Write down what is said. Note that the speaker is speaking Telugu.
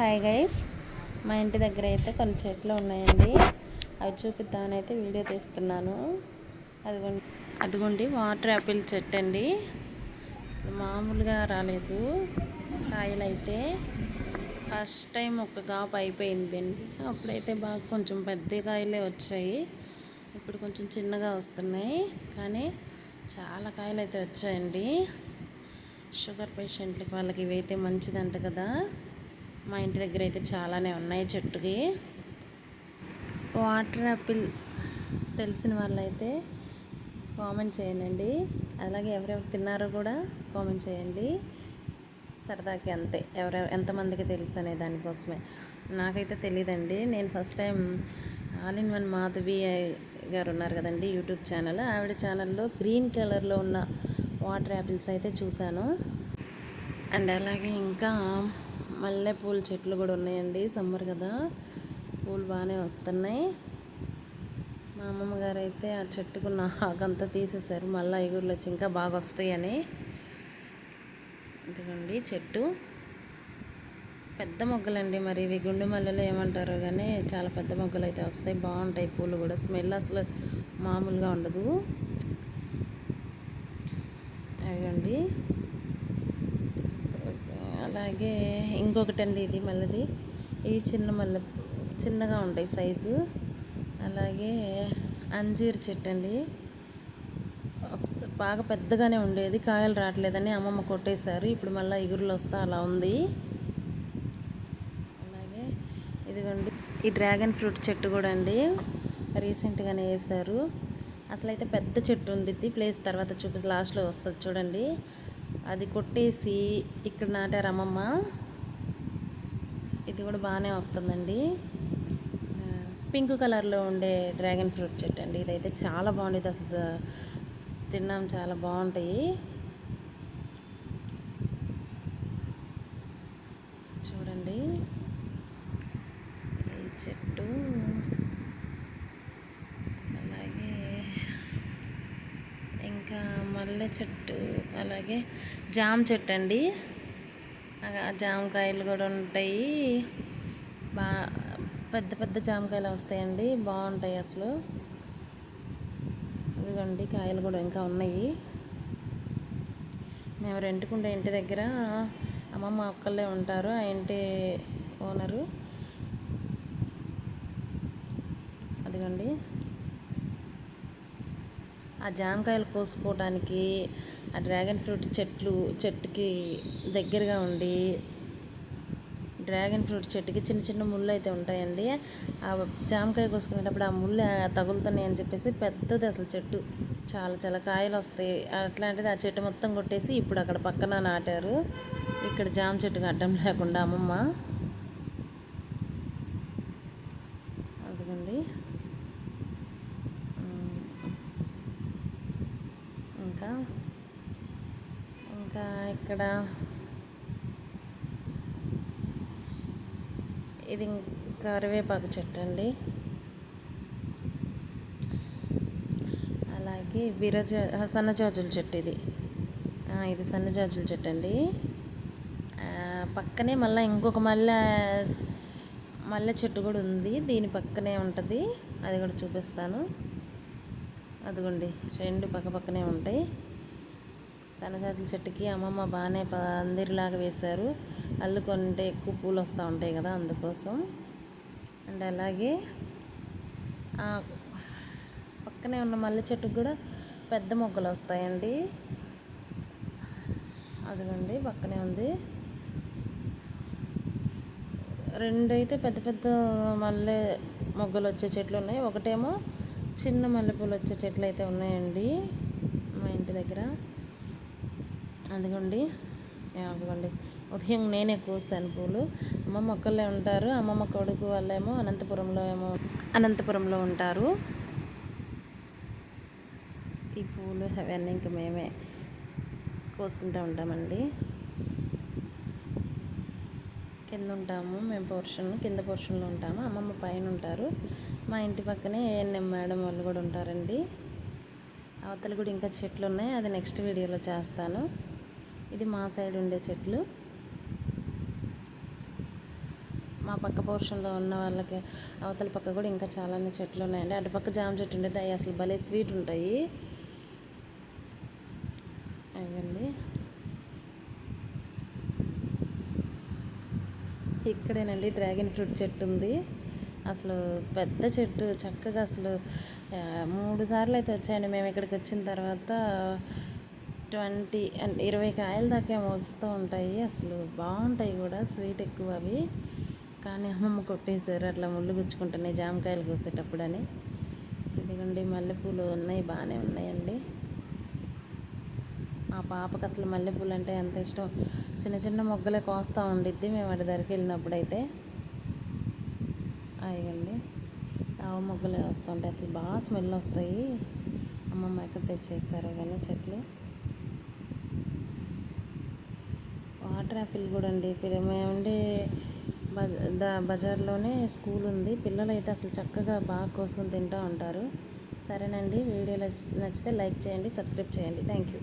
హాయ్ గైస్ మా ఇంటి దగ్గర అయితే కొన్ని చెట్లు ఉన్నాయండి. అవి చూపిద్దామని అయితే వీడియో తీస్తున్నాను. అదిగోండి. అదిగోండి వాటర్ యాపిల్ చెట్టు అండి. అసలు మామూలుగా రాలేదు. కాయలు అయితే ఫస్ట్ టైం ఒక కాపు అండి. అప్పుడైతే బాగా కొంచెం పెద్ద కాయలే వచ్చాయి. ఇప్పుడు కొంచెం చిన్నగా వస్తున్నాయి. కానీ చాలా కాయలు అయితే వచ్చాయండి. షుగర్ పేషెంట్లకి వాళ్ళకి ఇవైతే మంచిదంట కదా. మా ఇంటి దగ్గర అయితే చాలానే ఉన్నాయి చెట్టుకి. వాటర్ యాపిల్ తెలిసిన వాళ్ళైతే కామెంట్ చేయండి. అలాగే ఎవరెవరు తిన్నారో కూడా కామెంట్ చేయండి. సరదాకి అంతే. ఎవరెవరు ఎంతమందికి తెలుసు అనే దానికోసమే. నాకైతే తెలియదండి నేను first time all in one Madhavi garu ఉన్నారు కదండి యూట్యూబ్ ఛానల్. ఆవిడ ఛానల్లో గ్రీన్ కలర్లో ఉన్న వాటర్ యాపిల్స్ అయితే చూశాను. అండ్ అలాగే ఇంకా మల్లెపూల చెట్లు కూడా ఉన్నాయండి. సమ్మర్ కదా. పూలు బాగానే వస్తున్నాయి. మా అమ్మమ్మ గారు అయితే ఆ చెట్టుకున్న ఆకంతా తీసేశారు. మళ్ళీ ఎగురులు వచ్చి ఇంకా బాగా వస్తాయని. ఇదిగోండి చెట్టు. పెద్ద మొగ్గలండి మరి. ఇవి గుండు మల్లెలు ఏమంటారో కానీ చాలా పెద్ద మొగ్గలు అయితే వస్తాయి. బాగుంటాయి పూలు కూడా. స్మెల్ అసలు మామూలుగా ఉండదు. అవిగండి అలాగే ఇంకొకటి అండి ఇది మళ్ళీ ఇది చిన్న మల్లె చిన్నగా ఉంటాయి సైజు. అలాగే అంజీర్ చెట్టు అండి బాగా పెద్దగానే ఉండేది. కాయలు రావట్లేదని అమ్మమ్మ కొట్టేశారు. ఇప్పుడు మళ్ళీ ఎగురులు వస్తా అలా ఉంది. అలాగే ఇదిగోండి. ఈ డ్రాగన్ ఫ్రూట్ చెట్టు కూడా అండి. రీసెంట్గానే వేశారు. అసలు అయితే పెద్ద చెట్టు ఉంది. ఇది ప్లేస్ తర్వాత చూపి లాస్ట్లో వస్తుంది చూడండి. అది కొట్టేసి ఇక్కడ నాటారు అమ్మమ్మ ఇది కూడా బాగానే వస్తుందండి. పింక్ కలర్లో ఉండే డ్రాగన్ ఫ్రూట్ చెట్టు అండి. ఇదైతే చాలా బాగుండేది. అసలు తిన్నాం చాలా బాగుంటాయి చూడండి ఈ చెట్టు అలాగే ఇంకా మల్లె చెట్టు అలాగే జామ చెట్టు అండి ఆ జామకాయలు కూడా ఉంటాయి. బా పెద్ద పెద్ద జామకాయలు వస్తాయండి. బాగుంటాయి అసలు. ఇదిగోండి కాయలు కూడా ఇంకా ఉన్నాయి. మేము రెంట్కుండే ఇంటి దగ్గర అమ్మమ్మ ఒక్కళ్ళే ఉంటారు. ఆ ఇంటి ఓనరు. అదిగోండి. ఆ జామకాయలు కోసుకోవడానికి ఆ డ్రాగన్ ఫ్రూట్ చెట్లు చెట్టుకి దగ్గరగా ఉండి డ్రాగన్ ఫ్రూట్ చెట్టుకి చిన్న చిన్న ముళ్ళు అయితే ఉంటాయండి. ఆ జామకాయ కోసుకునేటప్పుడు ఆ ముళ్ళు తగులుతున్నాయి అని చెప్పేసి పెద్దది అసలు చెట్టు. చాలా చాలా కాయలు వస్తాయి. అట్లాంటిది ఆ చెట్టు మొత్తం కొట్టేసి ఇప్పుడు అక్కడ పక్కన నాటారు. ఇక్కడ జామ చెట్టుకి అడ్డం లేకుండా అమ్మమ్మ అదిగోండి ఉమ్. ఇంకా ఇంకా ఇక్కడ. ఇది కరివేపాకు చెట్టు అండి. అలాగే విరజ సన్నజాజుల చెట్టు ఇది. ఇది సన్నజాజుల చెట్టు అండి. పక్కనే మళ్ళీ ఇంకొక మల్లె మల్లె చెట్టు కూడా ఉంది. దీని పక్కనే ఉంటుంది. అది కూడా చూపిస్తాను. అదిగోండి రెండు పక్క పక్కనే ఉంటాయి. సన్నజాజుల చెట్టుకి అమ్మమ్మ బాగానే పందిరిలాగా వేశారు. అల్లుకుంటే ఎక్కువ పూలు వస్తూ ఉంటాయి కదా అందుకోసం. అండ్ అలాగే పక్కనే ఉన్న మల్లె చెట్టుకు కూడా పెద్ద మొగ్గలు వస్తాయండి. అదిగోండి పక్కనే ఉంది. రెండు అయితే పెద్ద పెద్ద మల్లె మొగ్గలు వచ్చే చెట్లు ఉన్నాయి. ఒకటేమో చిన్న మల్లెపూలు వచ్చే చెట్లు అయితే ఉన్నాయండి మా ఇంటి దగ్గర. అదిగోండి. అదిగోండి. ఉదయం నేనే కోసాను పూలు. అమ్మమ్మ ఒక్కళ్ళే ఉంటారు. అమ్మమ్మ కొడుకు వాళ్ళేమో అనంతపురంలో ఏమో అనంతపురంలో ఉంటారు. ఈ పూలు అవన్నీ ఇంక మేమే కోసుకుంటూ ఉంటామండి. కింద ఉంటాము మేము పోర్షన్ కింద పోర్షన్లో ఉంటాము. అమ్మమ్మ పైన ఉంటారు. మా ఇంటి పక్కనే ఏఎన్ఎం మేడం వాళ్ళు కూడా ఉంటారండి. అవతల కూడా ఇంకా చెట్లు ఉన్నాయి. అది నెక్స్ట్ వీడియోలో చేస్తాను. ఇది మా సైడ్ ఉండే చెట్లు. మా పక్క పోర్షన్లో ఉన్న వాళ్ళకి అవతల పక్క కూడా ఇంకా చాలానే చెట్లు ఉన్నాయండి అటు పక్క జామ చెట్టు ఉండేది అవి అసలు భలే స్వీట్ ఉంటాయి. అవండి ఇక్కడేనండి డ్రాగన్ ఫ్రూట్ చెట్టు ఉంది. అసలు పెద్ద చెట్టు చక్కగా అసలు మూడు సార్లు అయితే వచ్చాయండి. మేము ఇక్కడికి వచ్చిన తర్వాత ట్వంటీ అండ్ ఇరవై కాయల దాకా వస్తూ ఉంటాయి. అసలు బాగుంటాయి కూడా స్వీట్ ఎక్కువ అవి. కానీ అమ్మమ్మ కొట్టేశారు అట్లా ముళ్ళు గుచ్చుకుంటున్నాయి జామకాయలు కోసేటప్పుడు అని ఇదిగోండి మల్లెపూలు ఉన్నాయి బాగానే ఉన్నాయండి. ఆ పాపకు అసలు మల్లెపూలు అంటే ఎంత ఇష్టం? చిన్న చిన్న మొగ్గలే కోస్తూ ఉండిద్ది మేము వాటి దగ్గరికి వెళ్ళినప్పుడు అయితే అయ్యండి ఆవ మొగ్గలు వస్తుంటాయి అసలు బాగా స్మెల్ వస్తాయి. అమ్మమ్మ ఎక్కడ తెచ్చేసారు కానీ చెట్లు వాటర్ యాపిల్ కూడా అండి. పిల్ల- మేము బజార్లోనే స్కూల్ ఉంది. పిల్లలు అయితే అసలు చక్కగా బాగా కోసుకొని తింటూ ఉంటారు. సరేనండి. వీడియో నచ్చితే లైక్ చేయండి సబ్స్క్రైబ్ చేయండి. Thank you